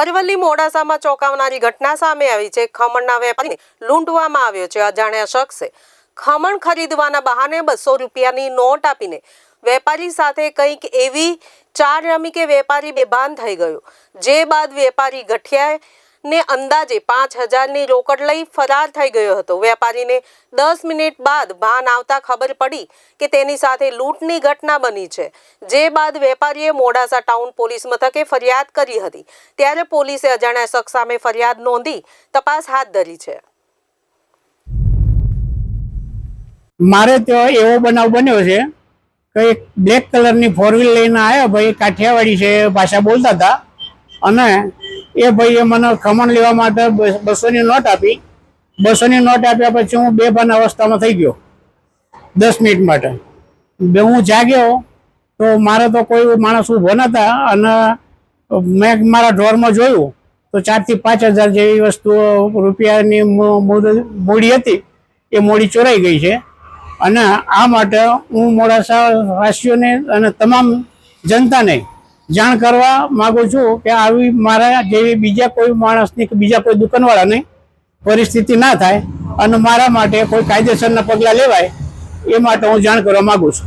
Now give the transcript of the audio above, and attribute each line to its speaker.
Speaker 1: અરવલ્લી મોડાસામાં ચોંકાવનારી ઘટના સામે આવી છે. ખમણના વેપારીને લૂંટવામાં આવ્યો છે અજાણ્યા શખ્સે. ખમણ ખરીદવાના બહાને બસો રૂપિયાની નોટ આપીને વેપારી સાથે કંઈક એવી ચાર રમી કે વેપારી બેભાન થઈ ગયો. જે બાદ વેપારી ગઠિયાએ ને અંદાજે પાંચ હજારની રોકડ લઈ ફરાર થઈ ગયો હતો. વેપારીને દસ મિનિટ બાદ ભાન આવતા ખબર પડી કે તેની સાથે લૂંટની ઘટના બની છે. જે બાદ વેપારીએ મોડાસા ટાઉન પોલીસ મથકે ફરિયાદ કરી હતી. ત્યારે પોલીસે અજાણ્યા શખ્સ સામે ફરિયાદ નોંધી તપાસ હાથ ધરી છે.
Speaker 2: મારે તો એવો બનાવ બન્યો છે કે એક બ્લેક કલરની ફોર વ્હીલ લઈને આવ્યા ભાઈ, કાઠિયાવાડી છે, ભાષા બોલતા હતા. અને એ ભાઈએ મને ખમણ લેવા માટે બસ- બસોની નોટ આપી. બસોની નોટ આપ્યા પછી હું બેભાન અવસ્થામાં થઈ ગયો. દસ મિનિટ માટે. બે હું જાગ્યો તો મારે તો કોઈ માણસ ઊભો નતા અને મેં મારા ડ્રોરમાં જોયું તો ચારથી પાંચ હજાર જેવી વસ્તુઓ રૂપિયાની મૂડી હતી. એ મૂડી ચોરાઈ ગઈ છે. અને આ માટે હું મોડાસા વાસીઓને અને તમામ જનતાને જાણ કરવા માંગુ છું કે આવી મારા જેવી બીજા કોઈ માણસની કે બીજા કોઈ દુકાનવાળાની પરિસ્થિતિ ના થાય અને મારા માટે કોઈ કાયદેસરના પગલાં લેવાય, એ માટે હું જાણ કરવા માગું છું.